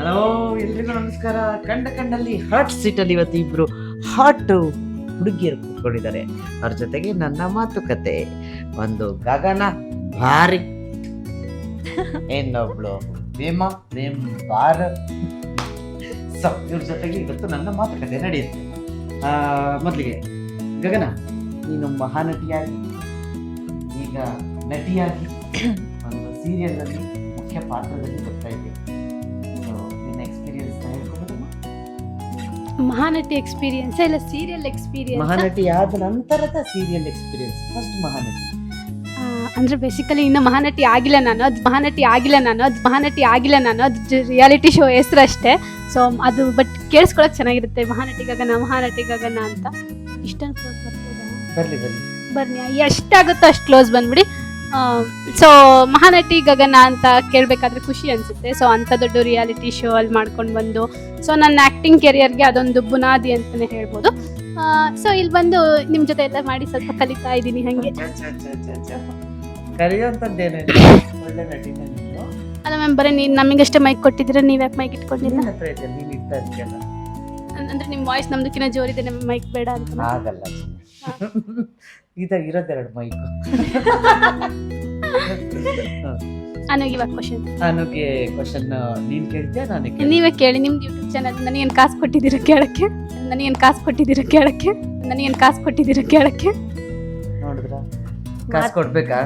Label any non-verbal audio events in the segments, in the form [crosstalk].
Hello ಎಲ್ರಿಗೂ ನಮಸ್ಕಾರ. ಕಂಡ ಕಂಡಲ್ಲಿ ಹಾಟ್ ಸೀಟಲ್ಲಿ ಇವತ್ತು ಇಬ್ರು ಹಾಟ್ ಹುಡುಗಿಯರು ಕೂತ್ಕೊಂಡಿದ್ದಾರೆ. ಅವ್ರ ಜೊತೆಗೆ ನನ್ನ ಮಾತುಕತೆ, ಒಂದು ಗಗನ ಭಾರಿ. ಇನ್ನೊಬ್ಳು ಪ್ರೇಮ ಪ್ರೇಮ್ ಬಾರ್ ಇವ್ರ ಜೊತೆಗೆ ಇವತ್ತು ನನ್ನ ಮಾತುಕತೆ ನಡೆಯುತ್ತೆ. ಮೊದಲಿಗೆ, ಗಗನ, ನೀನು ಮಹಾನಟಿಯಾಗಿ, ಈಗ ನಟಿಯಾಗಿ, ಒಂದು ಸೀರಿಯಲ್ ಅಲ್ಲಿ ಮುಖ್ಯ ಪಾತ್ರದಲ್ಲಿ ಬರ್ತಾ ಇದ್ದೆ ಮಹಾನಟಿ ಎಕ್ಸ್ಪೀರಿಯನ್ಸ್ ಇಲ್ಲ ಸೀರಿಯಲ್ ಎಕ್ಸ್ಪೀರಿಯನ್ಸ್. ಮಹಾನಟಿ ಆದ ನಂತರದ ಸೀರಿಯಲ್ ಎಕ್ಸ್ಪೀರಿಯನ್ಸ್ ಫಸ್ಟ್ ಮಹಾನಟಿ. ಅಂದ್ರೆ ಬೇಸಿಕಲಿ ಇನ್ನು ಮಹಾನಟಿ ಆಗಿಲ್ಲ ನಾನು ಅದು ಮಹಾನಟಿ ಆಗಿಲ್ಲ ನಾನು ಅದು ಮಹಾನಟಿ ಆಗಿಲ್ಲ ನಾನು ಅದು ರಿಯಾಲಿಟಿ ಶೋ ಹೆಸರು ಅಷ್ಟೇ. ಸೊ ಅದು ಬಟ್ ಕೇಳಿಸ್ಕೊಳಕ್ ಚೆನ್ನಾಗಿರುತ್ತೆ ಮಹಾನಟಿ ಗಗನ ಮಹಾನಟಿ ಗಗನ ಅಂತ. ಇಷ್ಟೊಂದು ಕ್ಲೋಸ್ ಬರ್ತದೆ ಬರ್ಲಿ ಬರ್ಲಿ. ಬರ್ನಿ ಎಷ್ಟಾಗುತ್ತೋ ಅಷ್ಟು ಕ್ಲೋಸ್ ಬಂದ್ಬಿಡಿ. ಸೊ ಮಹಾನಟಿ ಗಗನ ಅಂತ ಕೇಳಬೇಕಾದ್ರೆ ಖುಷಿ ಅನಿಸುತ್ತೆ. ಸೊ ಅಂಥ ದೊಡ್ಡ ರಿಯಾಲಿಟಿ ಶೋ ಅಲ್ಲಿ ಮಾಡ್ಕೊಂಡು ಬಂದು ಸೊ ನನ್ನ ಆ್ಯಕ್ಟಿಂಗ್ ಕೆರಿಯರ್ಗೆ ಅದೊಂದು ಬುನಾದಿ ಅಂತಲೇ ಹೇಳ್ಬೋದು. ಸೊ ಇಲ್ಲಿ ಬಂದು ನಿಮ್ಮ ಜೊತೆ ಎಲ್ಲ ಮಾಡಿ ಸ್ವಲ್ಪ ಕಲಿತಾ ಇದ್ದೀನಿ ಹಾಗೆ. ನೀನು. ಅಲ್ಲ ಮ್ಯಾಮ್ ಬರೀ ನೀವು ನಮಗಷ್ಟೇ ಮೈಕ್ ಕೊಟ್ಟಿದ್ದೀರಾ? ನೀವು ಯಾಕೆ ಮೈಕ್ ಇಟ್ಕೊಂಡಿಲ್ಲ? ನೀನು ಅಂದ್ರೆ ನಿಮ್ಮ ವಾಯ್ಸ್ ನಮ್ದಕ್ಕಿಂತ ಜೋರಿದೆ ನಮ್ಮ ಮೈಕ್ ಬೇಡ ಅಂತ. ಆಗಲ್ಲ ಇದಾಗ ಇರೋದೆರಡು ಮೈಕ್ [laughs] ಅನುಗೆ ಇವಾಗ ಕ್ವಶನ್ ನನಗೆ ಕ್ವಶನ್ ನೀನ್ ಕೇಳ್ತೀಯ ನಾನು ಕೇಳ್ತೀನಿ? ನೀವೇ ಕೇಳಿ ನಿಮ್ದು ಯೂಟ್ಯೂಬ್ ಚಾನಲ್ ನನಗೇನು ಕಾಸು ಕೊಟ್ಟಿದ್ದೀರಾ ಕೇಳಕ್ಕೆ? ನನಗೇನು ಕಾಸು ಕೊಟ್ಟಿದ್ದೀರಾ ಕೇಳಕ್ಕೆ? ನನಗೇನು ಕಾಸು ಕೊಟ್ಟಿದ್ದೀರಾ ಕೇಳಕ್ಕೆ? ನೋಡಿದ್ರ? ಕಾಸು ಕೊಡ್ಬೇಕಾ?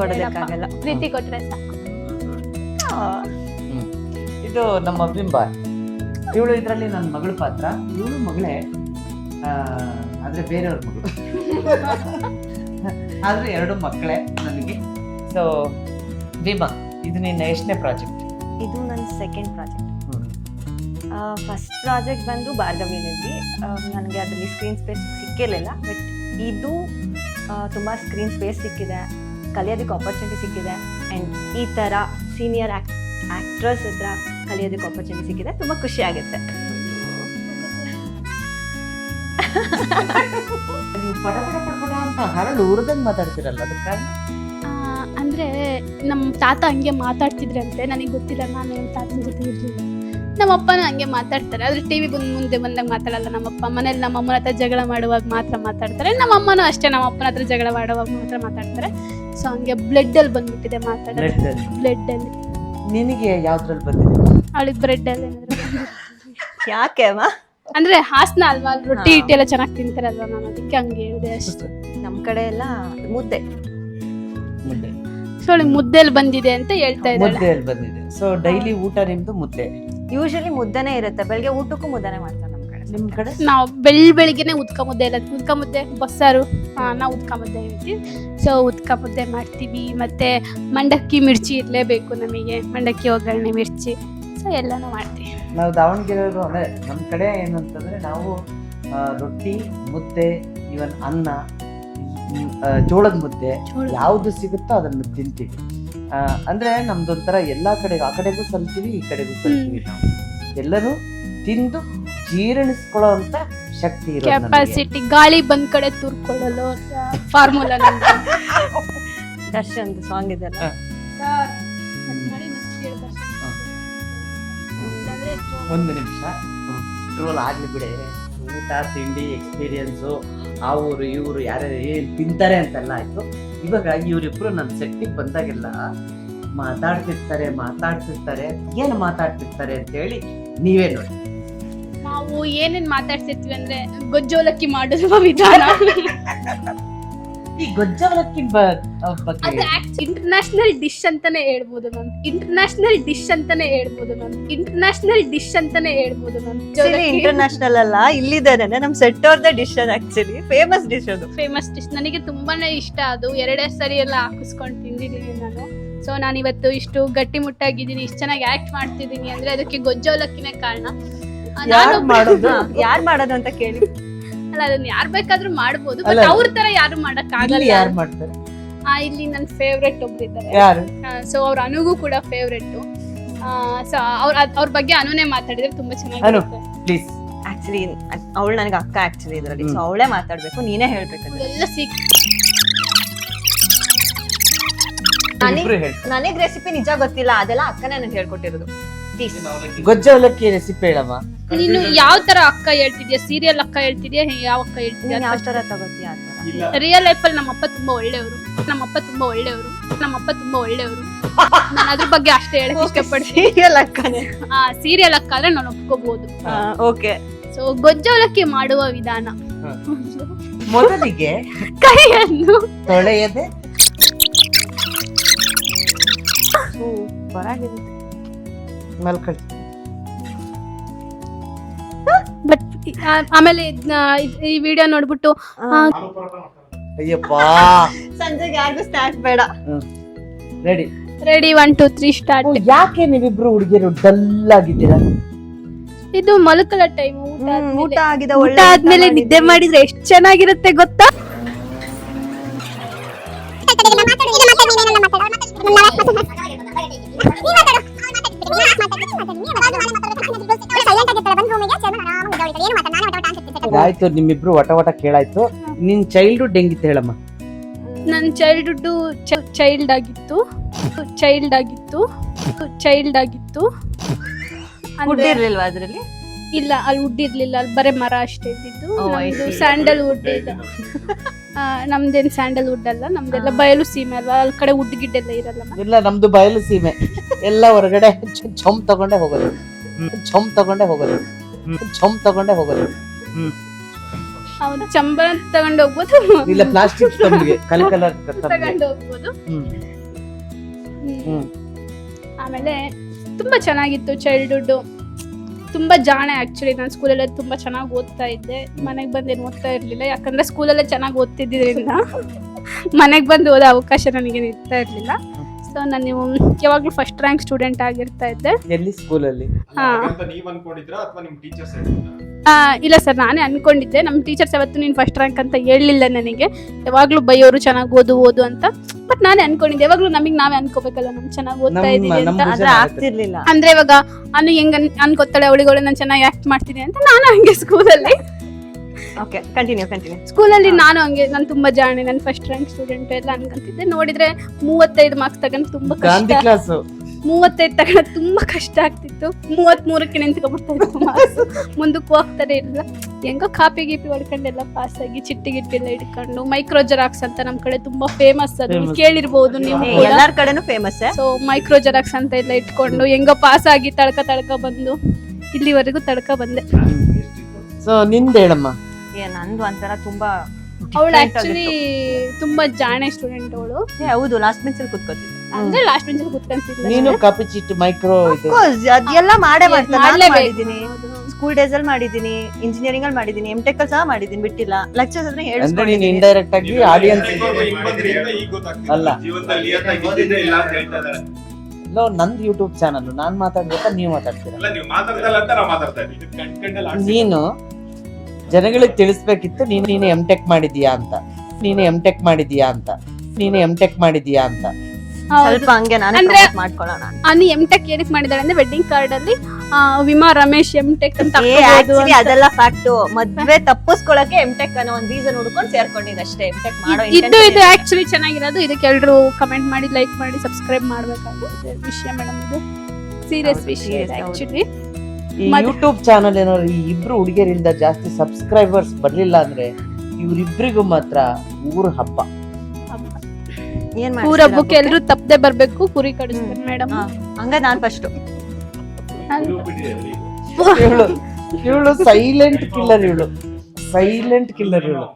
ಕೊಡಬೇಕಾಗಲ್ಲ ಪ್ರೀತಿ ಕೊಟ್ರೆ ಸಾಕು. ಇದು ನಮ್ಮ ಬಿಂಬ. ಇವಳು ಇದರಲ್ಲಿ ನನ್ನ ಮಗಳ ಪಾತ್ರ. ಇವಳು ಮಗಳೇ ಆ, ಆದ್ರೆ ಬೇರೆಯವ್ರ ಮಗಳು. [laughs] ಆದ್ರೆ ಎರಡು ಮಕ್ಕಳೇ ನನಗೆ. ಸೊ ವಿಮಾ ಇದು ನಿನ್ನ ಎಷ್ಟನೇ ಪ್ರಾಜೆಕ್ಟ್? ಇದು ನನ್ನ ಸೆಕೆಂಡ್ ಪ್ರಾಜೆಕ್ಟ್. ಫಸ್ಟ್ ಪ್ರಾಜೆಕ್ಟ್ ಬಂದು ಭಾರ್ಗವಿನಲ್ಲಿ ನನಗೆ ಅದರಲ್ಲಿ ಸ್ಕ್ರೀನ್ ಸ್ಪೇಸ್ ಸಿಕ್ಕಿರಲಿಲ್ಲ ಬಟ್ ಇದು ತುಂಬ ಸ್ಕ್ರೀನ್ ಸ್ಪೇಸ್ ಸಿಕ್ಕಿದೆ. ಕಲಿಯೋದಕ್ಕೆ ಆಪರ್ಚುನಿಟಿ ಸಿಕ್ಕಿದೆ. ಆ್ಯಂಡ್ ಈ ಥರ ಸೀನಿಯರ್ ಆ್ಯಕ್ಟ್ ಆ್ಯಕ್ಟ್ರಸ್ ಹತ್ರ ಕಲಿಯೋದಕ್ಕೆ ಆಪರ್ಚುನಿಟಿ ಸಿಕ್ಕಿದೆ. ತುಂಬ ಖುಷಿ ಆಗುತ್ತೆ. ನೀವು ಪಡ ಪಡ ಪಡ ಪಡ ಅಂತ ಹರಳು ಉರ್ದಂಗ್ ಮಾತಾಡ್ತಿರಲ್ಲ ಅದಕ್ಕೆ ಕಾರಣ? ಅಂದ್ರೆ ನಮ್ಮ ತಾತ ಹಂಗೆ ಮಾತಾಡ್ತಿದ್ರಂತೆ ನನಗೆ ಗೊತ್ತಿಲ್ಲ ನಾನು ನಮ್ಮ ತಾತನ ಜೊತೆ ಇರಲಿಲ್ಲ. ನಮ್ಮ ಅಪ್ಪನ ಹಂಗೆ ಮಾತಾಡ್ತಾರೆ ಆದ್ರೆ ಟಿವಿ ಬಂದ್ ಮುಂದೆ ಬಂದಾಗ ಮಾತಾಡಲ್ಲ ನಮ್ಮಪ್ಪ ಮನೇಲಿ ನಮ್ಮ ಅಮ್ಮನ ಹತ್ರ ಜಗಳ ಮಾಡುವಾಗ ಮಾತ್ರ ಮಾತಾಡ್ತಾರೆ ನಮ್ಮ ಅಮ್ಮನೂ ಅಷ್ಟೇ ನಮ್ಮ ಅಪ್ಪನ ಹತ್ರ ಜಗಳ ಮಾಡುವಾಗ ಮಾತ್ರ ಮಾತಾಡ್ತಾರೆ. ಸೊ ಹಂಗೆ ಬ್ಲಡ್ ಅಲ್ಲಿ ಬಂದ್ಬಿಟ್ಟಿದೆ ಮಾತಾಡೋದು. ಬ್ಲಡ್ ಅಲ್ಲಿ? ನಿನಗೆ ಯಾವ್ದ್ರಲ್ಲಿ ಬಂದಿದೆ? ಅವಳಿಗೆ ಬ್ರೆಡ್ ಅಲ್ಲಿ ಏನಾದ್ರು. ಯಾಕೆ ಅಮ್ಮ? ಅಂದ್ರೆ ಹಾಸನ ಅಲ್ವಾ? ಅಲ್ಲಿ ರೊಟ್ಟಿ ಹಾ. ಇಟ್ಟಿ ಎಲ್ಲ ಚೆನ್ನಾಗಿ ತಿಂತಾರಲ್ವಾ ನಾನು? ಅದಕ್ಕೆ ಹಂಗೆ ಹೇಳಿದೆ ಅಷ್ಟೇ. ನಮ್ಮ ಕಡೆ ಎಲ್ಲ ಮುದ್ದೆ. ಮುದ್ದೆ. ಸೊ ಮುದ್ದೆಲ್ ಬಂದಿದೆ ಅಂತ ಹೇಳ್ತಾ ಇದ್ದಾಳೆ. ಮುದ್ದೆಯಲ್ಲಿ ಬಂದಿದೆ. ಸೊ ಡೈಲಿ ಊಟ ನಿಮ್ದು ಮುದ್ದೆ? ಯೂಶಲಿ ಮುದ್ದೆನೇ ಇರುತ್ತೆ. ಬೆಳಗ್ಗೆ ಊಟಕ್ಕೂ ಮುದ್ದೆನೇ ಮಾಡ್ತಾರೆ ನಮ್ಮ ಕಡೆ. ನಿಮ್ ಕಡೆ? ನಾವು ಬೆಳ್ ಬೆಳಿಗ್ಗೆನೆ ಉದ್ಕ ಮುದ್ದೆ ಎಲ್ಲ ಉದ್ಕ ಮುದ್ದೆ ಬಸ್ಸಾರು. ನಾವು ಉದ್ಕ ಮುದ್ದೆ ಹೇಳ್ತೀವಿ. ಸೊ ಉದ್ಕ ಮುದ್ದೆ ಮಾಡ್ತೀವಿ. ಮತ್ತೆ ಮಂಡಕ್ಕಿ ಮಿರ್ಚಿ ಇರಲೇಬೇಕು ನಮಗೆ. ಮಂಡಕ್ಕಿ ಒಗ್ಗರಣೆ ಮಿರ್ಚಿ. ಸೊ ಎಲ್ಲನೂ ಮಾಡ್ತೀವಿ. ನಾವು ದಾವಣಗೆರೆಯವರು ಅಂದ್ರೆ ನಮ್ಮ ಕಡೆ ಏನಂತಂದ್ರೆ ನಾವು ರೊಟ್ಟಿ ಮುದ್ದೆ ಇವನ್ ಅನ್ನ ಜೋಳದ ಮುದ್ದೆ ಯಾವುದು ಸಿಗುತ್ತೋ ಅದನ್ನ ತಿಂತೀವಿ. ಅಂದ್ರೆ ನಮ್ದೊಂಥರ ಎಲ್ಲಾ ಕಡೆಗೂ ಆ ಕಡೆಗೂ ಸಲ್ತೀವಿ ಈ ಕಡೆಗೂ ಸಲ್ತೀವಿ ನಾವು. ಎಲ್ಲರೂ ತಿಂದು ಜೀರ್ಣಿಸ್ಕೊಳ್ಳೋ ಅಂತ ಶಕ್ತಿ. ಕೆಪಾಸಿಟಿ ಗಾಳಿ ಬಂದ್ ಕಡೆ ತುರ್ಕೊಳ್ಳಲು ಫಾರ್ಮುಲಾ ದರ್ಶನ್ ಸಾಂಗ್ ಇದೆಲ್ಲ ಒಂದು ನಿಮಿಷ. ಟ್ರೋಲ್ ಆಗ್ಲಿ ಬಿಡಿ. ಊಟ ತಿಂಡಿ ಎಕ್ಸ್ಪೀರಿಯನ್ಸು ಆ ಊರು ಇವರು ಯಾರ್ಯಾರು ಏನು ತಿಂತಾರೆ ಅಂತೆಲ್ಲ ಆಯಿತು. ಇವಾಗ ಇವರಿಬ್ಬರು ನನ್ನ ಸೆಟ್ಟಿಗೆ ಬಂದಾಗೆಲ್ಲ ಮಾತಾಡ್ತಿರ್ತಾರೆ ಮಾತಾಡ್ತಿರ್ತಾರೆ. ಏನು ಮಾತಾಡ್ತಿರ್ತಾರೆ ಅಂತೇಳಿ ನೀವೇ ನೋಡಿ. ನಾವು ಏನೇನು ಮಾತಾಡ್ತಿರ್ತೀವಿ ಅಂದ್ರೆ ಗೊಜ್ಜೋಲಕ್ಕಿ ಮಾಡುವ ವಿಧಾನ. [laughs] ಈ ಗೊಜ್ಜವಲಕ್ಕಿ ಅದು ಇಂಟರ್ನ್ಯಾಷನಲ್ ಡಿಶ್ ಅಂತಾನೆ ಹೇಳ್ಬೋದು ಮ್ಯಾಮ್ ಇಂಟರ್ನ್ಯಾಷನಲ್ ಡಿಶ್ ಅಂತಾನೆ ಹೇಳ್ಬೋದು ಮ್ಯಾಮ್ ಇಂಟರ್ನ್ಯಾಷನಲ್ ಡಿಶ್ ಅಂತಾನೆ ಹೇಳ್ಬೋದು ಮ್ಯಾಮ್ ಇಂಟರ್ನ್ಯಾಷನಲ್ ಅಲ್ಲ ಇಲ್ಲಿದ್ದೇನೆ. ನಮ್ ಸೆಟ್ ಅವ್ರದ ಡಿಶ್ ಅದು ಆಕ್ಚುಲಿ ಫೇಮಸ್ ಡಿಶ್ ಅದು. ಫೇಮಸ್ ಡಿಶ್ ನನಗೆ ತುಂಬಾನೇ ಇಷ್ಟ ಅದು. ಎರಡೇ ಸರಿ ಎಲ್ಲ ಹಾಕಿಸ್ಕೊಂಡು ತಿಂದಿದ್ದೀನಿ ನಾನು. ಸೊ ನಾನು ಇವತ್ತು ಇಷ್ಟು ಗಟ್ಟಿ ಮುಟ್ಟಾಗಿದ್ದೀನಿ ಇಷ್ಟು ಚೆನ್ನಾಗಿ ಆಕ್ಟ್ ಮಾಡ್ತಿದ್ದೀನಿ ಅಂದ್ರೆ ಅದಕ್ಕೆ ಗೊಜ್ಜೋಲಕ್ಕಿನೇ ಕಾರಣ. ಯಾರು ನಾನು ಮಾಡೋದು? ಯಾರ್ ಮಾಡೋದು ಅಂತ ಕೇಳಿ. ಅಲ್ಲ ಅದನ್ನ ಯಾರ್ ಬೇಕಾದ್ರೂ ಮಾಡ್ಬೋದು ಬಟ್. ಅವ್ರ ತರ ಯಾರು ಮಾಡಕ್ ಇಲ್ಲಿ ಆಗಲ್ಲ ಯಾರು ಮಾಡ್ತಾರೆ? ಇಲ್ಲಿ ನನ್ನ ಫೇವ್ರೆಟ್ ಒಬ್ರಿದ್ದಾರೆ ಯಾರು? ಸೊ ಅವ್ರ ಅನುಗೂ ಕೂಡ ಫೇವ್ರೆಟ್ ಸೊ ಅವ್ರ ಅವ್ರ ಬಗ್ಗೆ ಅನುನೇ ಮಾತಾಡಿದ್ರೆ ತುಂಬಾ ಅನು. ಚೆನ್ನಾಗಿರುತ್ತೆ ಪ್ಲೀಸ್ ಆಕ್ಚುಲಿ ಅವಳು ನನಗೆ ಅಕ್ಕ ಆಕ್ಚುಲಿ ಇದ್ರಲ್ಲಿ ಸೊ ಅವಳೇ ಮಾತಾಡ್ಬೇಕು ನೀನೇ ಹೇಳ್ಬೇಕು ನನಗ್ ರೆಸಿಪಿ ನಿಜ ಗೊತ್ತಿಲ್ಲ ಅದೆಲ್ಲ ಅಕ್ಕನೇ ನನಗೆ ಹೇಳ್ಕೊಟ್ಟಿರೋದು. ಗೊಜ್ಜ ಅವಲಕ್ಕಿ ರೆಸಿಪಿ ಹೇಳಮ್ಮ. ನೀನು ಯಾವ ತರ ಅಕ್ಕ ಹೇಳ್ತಿದ್ಯಾ? ಸೀರಿಯಲ್ ಅಕ್ಕ ಹೇಳ್ತಿದ್ಯಾ? ಯಾವ ಅಕ್ಕ ಹೇಳ್ತಿದ್ಯಾ? ಯಾವ ತರ ತಗೋತೀಯ ಆ ತರ? ರಿಯಲ್ ಲೈಫ್ ಅಲ್ಲಿ ನಮ್ಮಪ್ಪ ತುಂಬಾ ಒಳ್ಳೆಯವರು. ನಮ್ಮಪ್ಪ ತುಂಬಾ ಒಳ್ಳೆಯವರು. ನಮ್ಮಪ್ಪ ತುಂಬಾ ಒಳ್ಳೆಯವರು. ನಾನು ಅದ್ರ ಬಗ್ಗೆ ಅಷ್ಟೇ ಹೇಳಕ್ ಇಷ್ಟಪಡ್ತೀನಿ. ಸೀರಿಯಲ್ ಅಕ್ಕನೆ. ಆ ಸೀರಿಯಲ್ ಅಕ್ಕ ಆದ್ರೆ ನಾನು ಒಪ್ಕೋಬಹುದು ಓಕೆ ಸೊ ಗೊಜ್ಜವಲಕ್ಕಿ ಮಾಡುವ ವಿಧಾನ. ಮೊದಲಿಗೆ ಕೈಯನ್ನು ತೊಳೆಯದೆ ಸೂಪರ್ ಆಗಿರುತ್ತೆ ಮಲ್ಕಳಿ ಬಟ್ ಆಮೇಲೆ ಇದ್ನ ಈ ವಿಡಿಯೋ ನೋಡ್ಬಿಟ್ಟು ಅಯ್ಯಪ್ಪಾ ಸಂಜೆಗೆ ಯಾರಿಗೂ ಸ್ಟಾರ್ಟ್ ಬೇಡ ready ready one two three start ಯಾಕೆ ನೀವಿಬ್ರು ಹುಡುಗಿರು ಡಲ್ ಆಗಿದ್ದೀರಾ ಇದು ಮಲಕಲ ಟೈಮ್ ಊಟ ಹ್ಮ್, ಊಟ ಆದ್ಮೇಲೆ ಊಟ ಆದ್ಮೇಲೆ ನಿದ್ದೆ ಮಾಡಿದ್ರೆ ಎಷ್ಟು ಚೆನ್ನಾಗಿರುತ್ತೆ ಗೊತ್ತಾ ಆಯ್ತು ನಿಮ್ಮಿಬ್ರು ವಟ ವಟ ಕೇಳಾಯ್ತು. ನಿನ್ ಚೈಲ್ಡ್ಹುಡ್ ಹೆಂಗಿತ್ತು ಹೇಳಮ್ಮ? ನನ್ನ ಚೈಲ್ಡ್ಹುಡ್ ಚೈಲ್ಡ್ ಆಗಿತ್ತು. ಚೈಲ್ಡ್ ಆಗಿತ್ತು. ಚೈಲ್ಡ್ ಆಗಿತ್ತು. ಅಂದ್ರೆ ಇರ್ಲಿಲ್ವಾ ಅದ್ರಲ್ಲಿ? ಇಲ್ಲ ಅಲ್ಲಿ ಉಡ್ಡಿರ್ಲಿಲ್ಲ ಇರ್ಲಿಲ್ಲ ಅಲ್ಲಿ ಬರೇ ಮರ ಅಷ್ಟೇ ಇದ್ದಿದ್ದು. Oh, I see. Sandalwood ನಮ್ದೇನ್ ಸ್ಯಾಂಡಲ್ ವುಡ್ ಅಲ್ಲ ನಮ್ದೆಲ್ಲ ಬಯಲು ಸೀಮೆ ಅಲ್ವಾ? ಅಲ್ಲಿ ಕಡೆ ಉಡ್ ಗಿಡ್ ಎಲ್ಲ ಇರಲ್ಲ ಇಲ್ಲ ನಮ್ದು ಬಯಲು ಸೀಮೆ. ಎಲ್ಲ ಹೊರಗಡೆ ಚಮ್ ತಗೊಂಡೆ ಹೋಗೋದು. ಚಮ್ ತಗೊಂಡೆ ಹೋಗೋದು. ಚಮ್ ತಗೊಂಡೆ ಹೋಗೋದು. ಹೌದು ಚಂಬರ ತಗೊಂಡು ಹೋಗ್ಬೋದು. ಇಲ್ಲ ಪ್ಲಾಸ್ಟಿಕ್ ತಂಬಿಗೆ ಕಲ್ ಕಲರ್ ತಗೊಂಡು ಹೋಗ್ಬೋದು. ಆಮೇಲೆ ತುಂಬಾ ಚೆನ್ನಾಗಿತ್ತು ಚೈಲ್ಡ್ಹುಡ್ ತುಂಬಾ ಜಾಣೆ ಆಕ್ಚುಲಿ ನಾನು ಸ್ಕೂಲಲ್ಲೇ ತುಂಬಾ ಚೆನ್ನಾಗಿ ಓದ್ತಾ ಇದ್ದೆ. ಮನೆಗೆ ಬಂದು ಏನು ಓದ್ತಾ ಇರಲಿಲ್ಲ. ಯಾಕಂದ್ರೆ ಸ್ಕೂಲಲ್ಲೇ ಚೆನ್ನಾಗಿ ಓದ್ತಿದ್ದರಿಂದ [laughs] ಮನೆಗೆ ಬಂದು ಓದೋ ಅವಕಾಶ ನನಗೆ ಇರ್ತಾ ಇರಲಿಲ್ಲ. ಸೊ ನಾನು ಯಾವಾಗಲೂ ಫಸ್ಟ್ ರ್ಯಾಂಕ್ ಸ್ಟೂಡೆಂಟ್ ಆಗಿರ್ತಾ ಇದ್ದೆ. ಎಲ್ಲಿ ಸ್ಕೂಲಲ್ಲಿ ಹಾ. ಇಲ್ಲ ಸರ್ ನಾನೇ ಅನ್ಕೊಂಡಿದ್ದೆ. ನಮ್ಮ ಟೀಚರ್ಸ್ ಯಾವತ್ತು ನೀನು ಫಸ್ಟ್ ರ್ಯಾಂಕ್ ಅಂತ ಹೇಳಲಿಲ್ಲ ನನಗೆ. ಯಾವಾಗಲೂ ಬೈಯೋರು ಚೆನ್ನಾಗಿ ಓದು ಓದು ಅಂತ. ಬಟ್ ನಾನೇ ಅನ್ಕೊಂಡಿದ್ದೆ. ಯಾವಾಗಲೂ ನಮಗೆ ನಾವೇ ಅನ್ಕೋಬೇಕಲ್ಲ ನಮ್ಗೆ ಚೆನ್ನಾಗಿ ಓದ್ತಾ ಇದ್ದೀನಿ ಅಂತ. ಆಗ್ತಿರ್ಲಿಲ್ಲ. ಅಂದ್ರೆ ಇವಾಗ ಅನು ಹೆಂಗ್ ಅನ್- ಅನ್ಕೋತಾಳೆ ಅವಳಿಗಳು ನಾನು ಚೆನ್ನಾಗಿ ಆಕ್ಟ್ ಮಾಡ್ತೀನಿ ಅಂತ ನಾನು ಹಂಗೆ ಸ್ಕೂಲಲ್ಲಿ ಓಕೆ ಕಂಟಿನ್ಯೂ ಕಂಟಿನ್ಯೂ ಸ್ಕೂಲಲ್ಲಿ ನಾನು ಹಂಗೆ ನಾನು ತುಂಬಾ ಜಾಣೆ. ನಾನು ಫಸ್ಟ್ ರ್ಯಾಂಕ್ ಸ್ಟೂಡೆಂಟ್ ಎಲ್ಲ ಅನ್ಕೊಂತಿದ್ದೆ ನೋಡಿದ್ರೆ ಮೂವತ್ತೈದು ಮಾರ್ಕ್ಸ್ ತಗೊಂಡು ತುಂಬಾ ಗಾಂಧಿ ಕಷ್ಟ ಕ್ಲಾಸ್ ಮೂವತ್ತೈದು ತಗೊಂಡ ತುಂಬಾ ಕಷ್ಟ ಆಗ್ತಿತ್ತು. ಮೂವತ್ತ್ ಮೂರಕ್ಕೆ ನೆನ್ಸ್ಕೊಬಿಡ್ತಾ ಇತ್ತು ಮಾರ್ಕ್ಸ್. ಮುಂದಕ್ಕೆ ಹೋಗ್ತಾರೆ ಇಲ್ಲ ಹೆಂಗೋ ಕಾಪಿ ಗೀಪಿ ಹೊಡ್ಕೊಂಡೆಲ್ಲ ಪಾಸ್ ಆಗಿ ಚಿಟ್ಟಿ ಗಿಟ್ಟಿ ಎಲ್ಲ ಇಟ್ಕೊಂಡು ಮೈಕ್ರೋ ಜೆರಾಕ್ಸ್ ಅಂತ ನಮ್ ಕಡೆ ತುಂಬಾ ಫೇಮಸ್ ಅದು. ಕೇಳಿರ್ಬೋದು ನೀವು ಕೂಡ. ಎಲ್ಲಾರ ಕಡೆನೂ ಫೇಮಸ್ ಸೊ ಮೈಕ್ರೋ ಜೆರಾಕ್ಸ್ ಅಂತ ಎಲ್ಲ ಇಟ್ಕೊಂಡು ಹೆಂಗೋ ಪಾಸ್ ಆಗಿ ತಡ್ಕ ತಡ್ಕ ಬಂದು ಇಲ್ಲಿವರೆಗೂ ತಡ್ಕ ಬಂದೆ. ಸೊ ನಿಂದ ಹೇಳಮ್ಮ. ಏ ನಂದು ಒಂಥರ ತುಂಬಾ ಅವಳು different ಆಕ್ಚುಲಿ ತುಂಬಾ ಜಾಣೆ ಸ್ಟೂಡೆಂಟ್ ಅವಳು. ಏ, ಹೌದು ಲಾಸ್ಟ್ ಬೆಂಚಲ್ಲಿ ಕೂತ್ಕೋತಿದ್ದೆ. ಅಂದ್ರೆ ಲಾಸ್ಟ್ ಬೆಂಚ್ ಕುತ್ಕೊಂತಿದ್ಲು ನೀನು ಕಾಪಿ ಚೀಟ್ ಮೈಕ್ರೋ ಇದು. ಅದೆಲ್ಲ ಮಾಡೇ ನಾನ್ ಮಾಡ್ಲೇಬೇಕು. ಮಾಡಿದ್ದೀನಿ. ಸ್ಕೂಲ್ ಡೇಸ್ ಅಲ್ಲಿ ಮಾಡಿದೀನಿ ಇಂಜಿನಿಯರಿಂಗ್ ಅಲ್ಲಿ ಮಾಡಿದೀನಿ ಎಂ ಟೆಕ್ ಸಹ ಮಾಡಿದೀನಿ ಬಿಟ್ಟಿಲ್ಲ. ಲೆಕ್ಚರ್ಸ್ ಆದ್ರೆ ಅಂದ್ರೆ ನೀನ್ ಹೇಳ್ಸ್ಕೊಂಡಿದ್ದೀನಿ ಇಂಡೈರೆಕ್ಟ್ ಆಗಿ ಆಡಿಯನ್ಸ್ ಅಲ್ಲ. ಜೀವನದಲ್ಲಿ ಇಲ್ಲ ಅಂತ ಹೇಳ್ತಾ ಇದ್ದಾರೆ ನಂದ್ ಯೂಟ್ಯೂಬ್ ಚಾನಲ್ ನಾನ್ ಮಾತಾಡ್ಬೇಕಾ ನೀವ್ ಮಾತಾಡ್ತೀರಾ? ಅಲ್ಲ ನೀವು ಮಾತಾಡ್ತಲ್ಲ ಅಂತ ನಾವು ಮಾತಾಡ್ತಾ ಇದ್ದೀವಿ. ನೀನು ಜನಗಳಿಗೆ ತಿಳಿಸ್ಬೇಕಿತ್ತು ನೀನು ನೀನು ಎಂ ಟೆಕ್ ಮಾಡಿದೀಯಾ ಅಂತ. ನೀನು ಎಂ ಟೆಕ್ ಮಾಡಿದೀಯಾ ಅಂತ. ನೀನು ಎಂ ಟೆಕ್ ಮಾಡಿದೀಯಾ ಅಂತ. ಸ್ವಲ್ಪ ಹಂಗೆ ನಾನು ಅಂದ್ರೆ- ಮಾಡ್ಕೊಳ್ಳೋಣ ಅಂತ. ಅನಿ ಎಂ ಟೆಕ್ ಏನಕ್ಕೆ ಮಾಡಿದಾಳೆ ಅಂದ್ರೆ ವೆಡ್ಡಿಂಗ್ ಕಾರ್ಡ್ ಅಲ್ಲಿ ಆ, ವಿಮಾ ರಮೇಶ್ ಎಂ ಟೆಕ್ ಅಂತ ಏ ಹಾಕ್ಬೋದು ಆಕ್ಚುಲಿ ಅಂತ. ಅದೆಲ್ಲ ಫ್ಯಾಕ್ಟ್ ಮದ್ವೆ ತಪ್ಪಿಸ್ಕೊಳಕ್ಕೆ ಎಂ ಟೆಕ್ ಅನ್ನೋ ಒಂದ್ ರೀಸನ್ ಹುಡ್ಕೊಂಡು ಸೇರ್ಕೊಂಡಿದ್ ಅಷ್ಟೇ ಎಂ ಟೆಕ್ ಮಾಡೋ ಇದು intention ಇದು. ಆಕ್ಚುಲಿ ಚೆನ್ನಾಗಿರೋದು ಇದಕ್ಕೆ ಎಲ್ರು ಕಮೆಂಟ್ ಮಾಡಿ ಲೈಕ್ ಮಾಡಿ ಸಬ್ಸ್ಕ್ರೈಬ್ ಮಾಡ್ಬೇಕಾಗುತ್ತೆ ವಿಷಯ ಮೇಡಮ್ ಇದು ಸೀರಿಯಸ್ ಹೌದು, ವಿಷಯ serious, ಹೌದು. ಆಕ್ಚುಲಿ ಈ ಮದ್- ಯೂಟ್ಯೂಬ್ ಚಾನಲ್ ಏನಾದ್ರು ಈ ಇಬ್ರು ಹುಡುಗಿಯರಿಂದ ಜಾಸ್ತಿ ಸಬ್ಸ್ಕ್ರೈಬರ್ಸ್ ಬರ್ಲಿಲ್ಲ ಅಂದ್ರೆ ಇವ್ರಿಬ್ರಿಗೂ ಮಾತ್ರ ಊರು ಹಬ್ಬ ಏನ್ ಊರ ಮಾಡ್ತೀರಾ ಹಬ್ಬಕ್ಕೆ ಎಲ್ರು ತಪ್ಪದೆ ಬರ್ಬೇಕು ಕುರಿ ಕಡಿಸ್ತಾರೆ ಮೇಡಮ್ ಹಂಗ ನಾನ್ ಫಸ್ಟ್ ಇವಳು ಇವಳು ಸೈಲೆಂಟ್ ಕಿಲ್ಲರ್ ಇವಳು. ಸೈಲೆಂಟ್ ಕಿಲ್ಲರ್ ಇವಳು.